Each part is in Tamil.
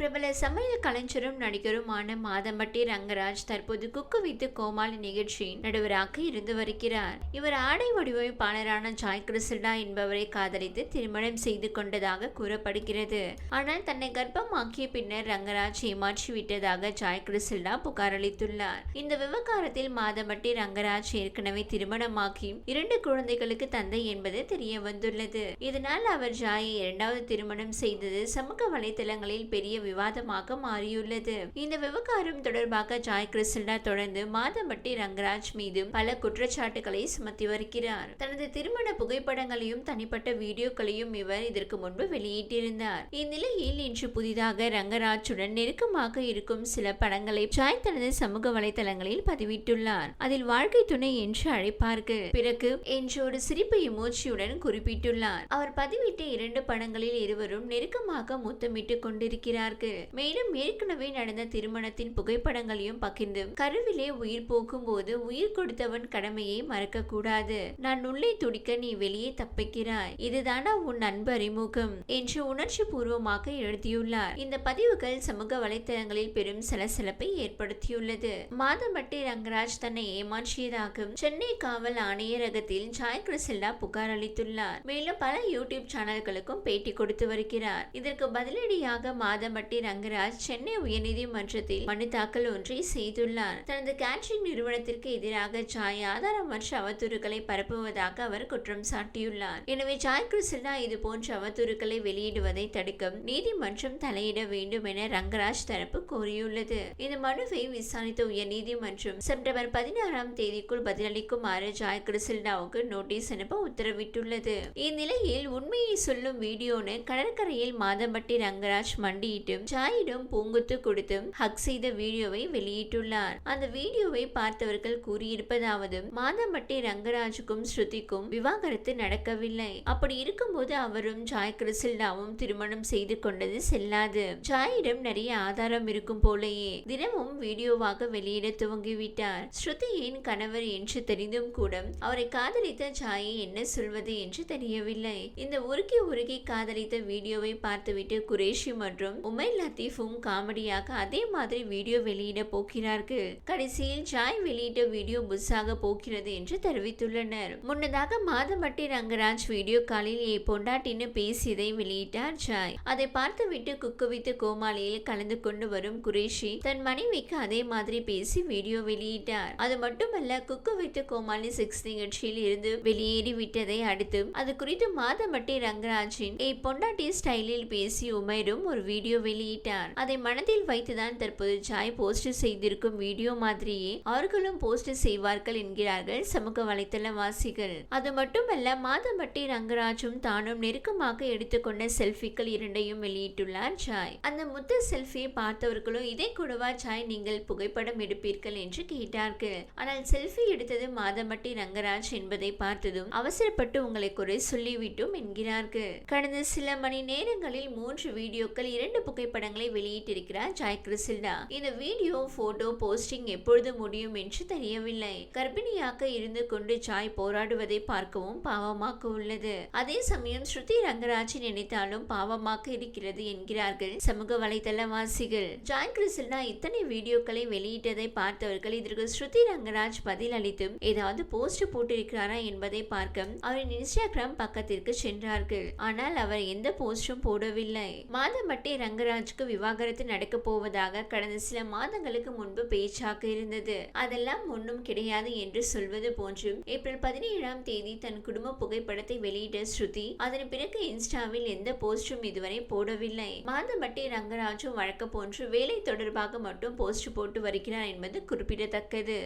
பிரபல சமையல் கலைஞரும் நடிகருமான மாதம்பட்டி ரங்கராஜ் தற்போது குக்கு வித்து கோமாளி நிகழ்ச்சியின் நடுவராக இருந்து வருகிறார். இவர் ஆடை வடிவமைப்பாளரான ஜாய் கிறிஸ்டா என்பவரை காதலித்து திருமணம் செய்து கொண்டதாக கூறப்படுகிறது. ஆனால் தன்னை கர்ப்பமாக்கிய பின்னர் ரங்கராஜ் ஏமாற்றி விட்டதாக ஜாய் கிறிஸ்டா புகாரளித்துள்ளார் இந்த விவகாரத்தில் மாதம்பட்டி ரங்கராஜ் ஏற்கனவே திருமணமாகி இரண்டு குழந்தைகளுக்கு தந்தை என்பது தெரிய வந்துள்ளது. இதனால் அவர் ஜாயை இரண்டாவது திருமணம் செய்தது சமூக வலைதளங்களில் பெரிய விவாதமாக மாறியுள்ளது. இந்த விவகாரம் தொடர்பாக ஜாய் கிறிஸ்டா தொடர்ந்து மாதம்பட்டி ரங்கராஜ் மீது பல குற்றச்சாட்டுகளை சுமத்தி வருகிறார். தனது திருமண புகைப்படங்களையும் தனிப்பட்ட வீடியோக்களையும் இவர் இதற்கு முன்பு வெளியிட்டிருந்தார். இந்நிலையில் இன்று புதிதாக ரங்கராஜுடன் நெருக்கமாக இருக்கும் சில படங்களை ஜாய் தனது சமூக வலைதளங்களில் பதிவிட்டுள்ளார். அதில் வாழ்க்கை துணை என்று அழைப்பார்கள். பிறகு என்று ஒரு சிரிப்பு இமோச்சியுடன் குறிப்பிட்டுள்ளார். அவர் பதிவிட்ட இரண்டு படங்களில் இருவரும் நெருக்கமாக முத்தமிட்டுக் கொண்டிருக்கிறார்கள். மேலும் ஏற்கனவே நடந்த திருமணத்தின் புகைப்படங்களையும் பகிர்ந்து கருவிலே உயிர் போக்கும் போது உயிர் கொடுத்தவன் கடமையை மறக்க கூடாது நான் உள்ளே துடிக்க நீ வெளியே தப்பிக்கிறாய். இதுதானா உன் அன்பு அறிமுகம்? என்று உணர்ச்சி பூர்வமாக எழுதியுள்ளார். இந்த பதிவுகள் சமூக வலைத்தளங்களில் பெரும் சலசலப்பை ஏற்படுத்தியுள்ளது. மாதம்பட்டி ரங்கராஜ் தன்னை ஏமாற்றியதாகவும் சென்னை காவல் ஆணையரகத்தில் ஜாய் கிறிசில்டா புகார் அளித்துள்ளார். மேலும் பல யூடியூப் சேனல்களுக்கும் பேட்டி கொடுத்து வருகிறார். இதற்கு பதிலடியாக மாதம்பட்டி ரங்கராஜ் சென்னை உயர்நீதிமன்றத்தில் மனு தாக்கல் ஒன்றை செய்துள்ளார். தனது கேட்ரிங் நிறுவனத்திற்கு எதிராக ஜாய் ஆதாரமற்ற அவதூறுகளை பரப்புவதாக அவர் குற்றம் சாட்டியுள்ளார். எனவே ஜாய் கிருஷ்ணா இது போன்ற அவதூறுகளை வெளியிடுவதை தடுக்க நீதிமன்றம் தலையிட வேண்டும் என ரங்கராஜ் தரப்பு கோரியுள்ளது. இந்த மனுவை விசாரித்த உயர்நீதிமன்றம் செப்டம்பர் பதினாறாம் தேதிக்குள் பதிலளிக்குமாறு ஜாய் கிறிஸ்டாவுக்கு நோட்டீஸ் அனுப்ப உத்தரவிட்டுள்ளது. இந்நிலையில் உண்மையை சொல்லும் வீடியோன்னு கடற்கரையில் மாதம்பட்டி ரங்கராஜ் மண்டியிட்டு ஜாயிடம் பூங்குத்து கொடுத்தும் ஹக் செய்த வீடியோவை வெளியிட்டுள்ளார். அந்த வீடியோவை பார்த்தவர்கள் கூறியிருப்பதாவது மாதம்பட்டி ரங்கராஜுக்கும் ஸ்ருதிக்கும் விவாகரத்து நடக்கவில்லை. அப்படி இருக்கும்போது அவரும் ஜாய் கிறிசில்டாவும் திருமணம் செய்து கொண்டது செல்லாது. ஜாயிடம் நிறைய ஆதாரம் இருக்கும் போலேயே தினமும் வீடியோவாக வெளியிட துவங்கிவிட்டார். ஸ்ருதியின் கணவர் என்று தெரிந்தும் கூட அவரை காதலித்த ஜாயை என்ன சொல்வது என்று தெரியவில்லை. இந்த உருகி உருகி காதலித்த வீடியோவை பார்த்துவிட்டு குரேஷி மற்றும் உமைர் லத்தீஃபும் காமெடியாக அதே மாதிரி வீடியோ வெளியிட போகிறார்கள். கடைசியில் ஜாய் வெளியிட்ட வீடியோ ஆக போகிறது என்று தெரிவித்துள்ளனர். முன்னதாக மாதமட்டி ரங்கராஜ் வீடியோ காலில் ஏ பொண்டாட்டின்னு பேசியதை வெளியிட்டார் ஜாய் அதை பார்த்துவிட்டு குக்குவித்து கோமாளியில் கலந்து கொண்டு வரும் குரேஷி தன் மனைவிக்கு அதே மாதிரி பேசி வீடியோ வெளியிட்டார். அது மட்டுமல்ல குக்கு வித்து கோமாளி சிக்ஸ் நிகழ்ச்சியில் இருந்து வெளியேறி விட்டதை அடுத்து அது குறித்து மாதமட்டி ரங்கராஜின் ஏ பொண்டாட்டி ஸ்டைலில் பேசி உமைரும் ஒரு வீடியோ வெளியிட்டார். அதை மனதில் வைத்துதான் தற்போது ஜாய் போஸ்ட் செய்திருக்கும் வீடியோ மாதிரியே அவர்களும் போஸ்ட் செய்வார்கள் என்கிறார்கள் சமூக வலைத்தள வாசிகள் அது மட்டுமல்ல மாதம்பட்டி ரங்கராஜும் தானும் நெருக்கமாக எடுத்துக்கொண்ட செல்ஃபிகள் இரண்டையும் வெளியிட்டுள்ளார் ஜாய். அந்த முத்த செல்ஃபியை பார்த்தவர்களும் இதை கூடவா ஜாய் நீங்கள் புகைப்படம் எடுப்பீர்கள்? என்று கேட்டார்கள். ஆனால் செல்ஃபி எடுத்தது மாதம்பட்டி ரங்கராஜ் என்பதை பார்த்ததும் அவசரப்பட்டு உங்களை குறை சொல்லிவிட்டோம் என்கிறார்கள். கடந்த சில மணி நேரங்களில் மூன்று வீடியோக்கள் இரண்டு புகை புகைப்படங்களை வெளியிட்டிருக்கிறார் ஜாய் கிறிசில்டா இந்த வீடியோ போட்டோ போஸ்டிங் எப்பொழுது முடியும் என்று தெரியவில்லை. கர்ப்பிணியாக இருந்து கொண்டு ஜாய் போராடுவதை பார்க்கவும் பாவமாக உள்ளது. அதே சமயம் ஸ்ருதி ரங்கராஜ் நினைத்தாலும் பாவமாக இருக்கிறது என்கிறார்கள் சமூக வலைதளவாசிகள். ஜாய் கிறிசில்டா இத்தனை வீடியோக்களை வெளியிட்டதை பார்த்தவர்கள் இதற்கு ஸ்ருதி ரங்கராஜ் பதில் அளித்தும் ஏதாவது போஸ்ட் போட்டிருக்கிறாரா என்பதை பார்க்க அவரின் இன்ஸ்டாகிராம் பக்கத்திற்கு சென்றார்கள். ஆனால் அவர் எந்த போஸ்டும் போடவில்லை. மாதம்பட்டி ரங்கராஜுக்கு விவாகரத்து நடக்க போவதாக கடந்த சில மாதங்களுக்கு முன்பு பேச்சாக இருந்தது. அதெல்லாம் ஒன்றும் கிடையாது என்று சொல்வது போன்றும் ஏப்ரல் பதினேழாம் தேதி தன் குடும்ப புகைப்படத்தை வெளியிட்ட ஸ்ருதி அதன் பிறகு இன்ஸ்டாவில் எந்த போஸ்டும் இதுவரை போடவில்லை. மாதம்பட்டி ரங்கராஜும் வழக்க போன்று வேலை தொடர்பாக மட்டும் போஸ்ட் போட்டு வருகிறார் என்பது குறிப்பிடத்தக்கது.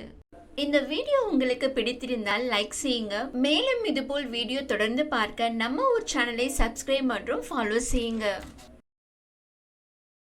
இந்த வீடியோ உங்களுக்கு பிடித்திருந்தால் லைக் செய்யுங்க. மேலும் இதுபோல் வீடியோ தொடர்ந்து பார்க்க நம்ம ஒரு சேனலை சப்ஸ்கிரைப் மற்றும் ஃபாலோ செய்யுங்க.